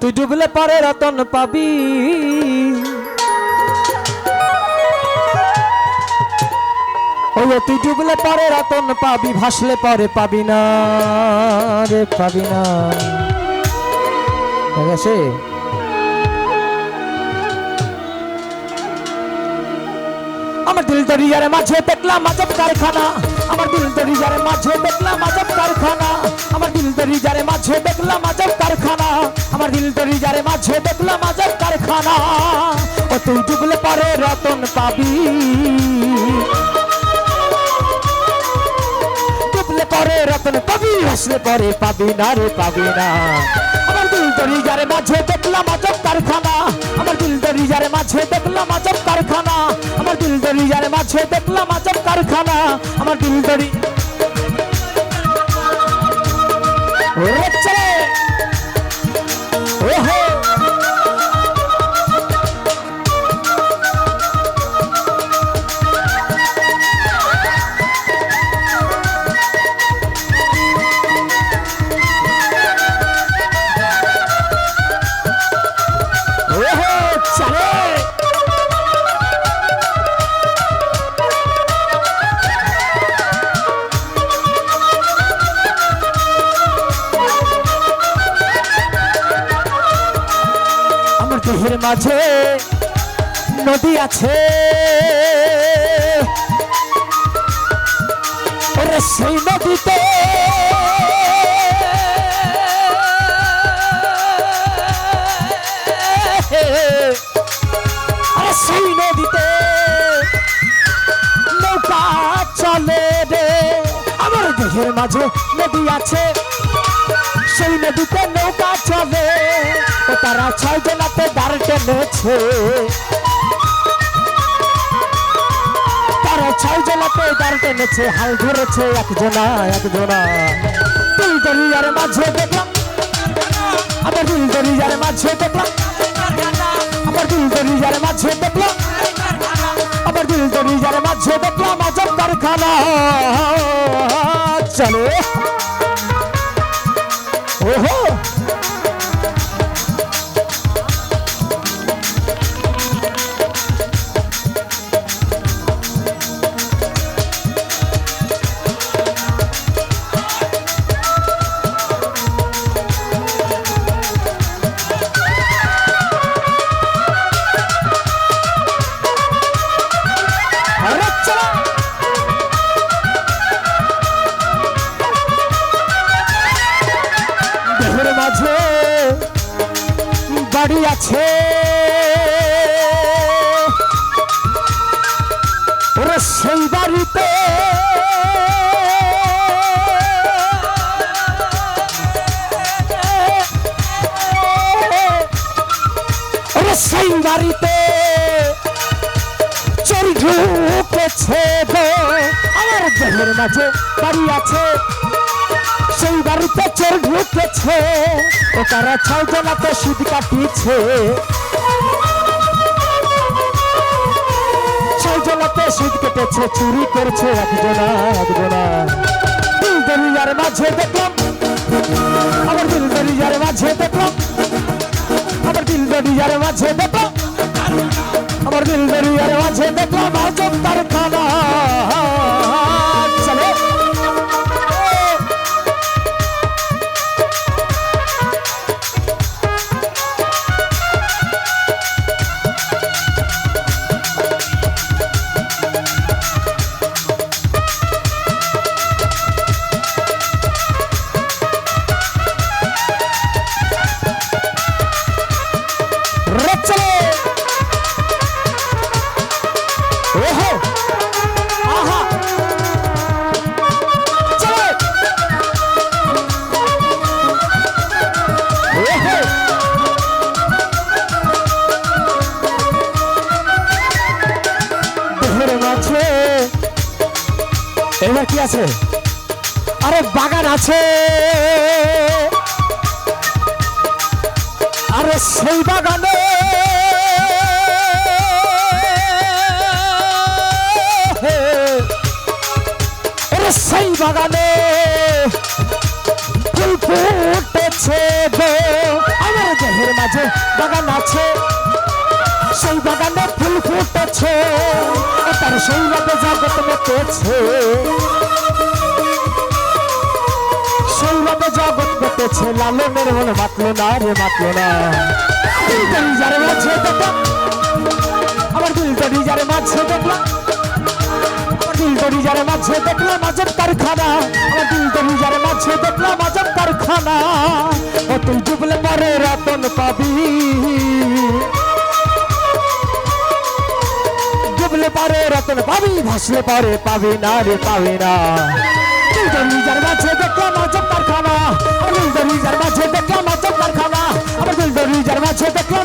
তুই ডুবলে পরে রতন পাবি। তুই ডুবলে পরে রতন পাবি, ভাসলে পরে পাবি না রে, পাবি না। আছে আমার দিল দরিয়ার মাঝে দেখলাম আজব কারখানা। আমার দিল দরিয়ার মাঝে দেখলাম আজব কারখানা। আমার দিল দরিয়ার মাঝে দেখলাম আজব কারখানা। আমার দিল দরিয়ার মাঝে দেখলাম আজব কারখানা। ও তুই ডুবলে পারে রতন পাবি। ডুবলে পরে রতন পাবি, হাসলে পরে পাবি না রে পাবি না। আমার দিল দরিয়ার মাঝে দেখলাম আজব কারখানা। আমার দিল দরিয়ার মাঝে দেখলাম আজব কারখানা। মাঝে দেখলাম আজব কারখানা। আমার দিল দরি মাঝে নদী আছে। ওরে সেই নদীতে নদীতে নৌকা চলে আমার মাঝে নদী আছে। সেই নদীতে নৌকা চলে। তারা ছয় জনাতে দাঁড় টেনেছে তারা ছয় জনাতে দাঁড় টেনেছে হাল ধরেছে একজনা একজনা। দিল দরিয়ার মাঝে দেখলাম আমার দিল দরিয়ার মাঝে দেখলাম। আমার দিল দরিয়ার মাঝে দেখলাম আমার দিল দরিয়ার মাঝে দেখলাম আজব কারখানা। বাড়ি আছে। সেই বাড়িতে সেই বাড়িতে চোর ঢুকেছে আমার দেহের মাঝে বাড়ি আছে। বাড়িতে চোর ঢুকেছে, ও তারা ছয় জনাতে সুদ কাটিয়েছে। ছয় জনাতে সুদ কেটেছে, চুরি করছে একজনা একজনা দিল দরিয়ার মাঝে দেখলাম আমার দিল দরিয়ার মাঝে দেখলাম আমার দিল দরিয়ার মাঝে দেখলাম আমার দিল দরিয়ার মাঝে দেখলাম, আজব তার খানা চলে। মাঝে এবার কি আছে? আরে বাগান আছে। আরে সেই বাগানে। সেই বাগানে ফুল ফুটেছে আছে আমার দেহের মাঝে বাগান আছে। সেই বাগানে ফুল ফুটেছে তার সৌরভে জগৎ মেতেছে সৌরভে জগৎ মেতেছে লালনের মনে মাতলো না রে, মাতলো না। দিল তরি যারে মাঝে দেখলাম আমার দিল তরি যারে মাঝে দেখলাম দেখলাম কারখানা। আমার কারখানা। ও তুই ডুবলে পরে রতন পাবি। ভাসলে পারে, রতন পাবি ভাসলে পারে, পাবি না রে, পাবি না। দুলদরিজার মাঝে দেখে মাছ কারখানা মাছ কারখানা। আমার দুলদরিজার মাঝে কে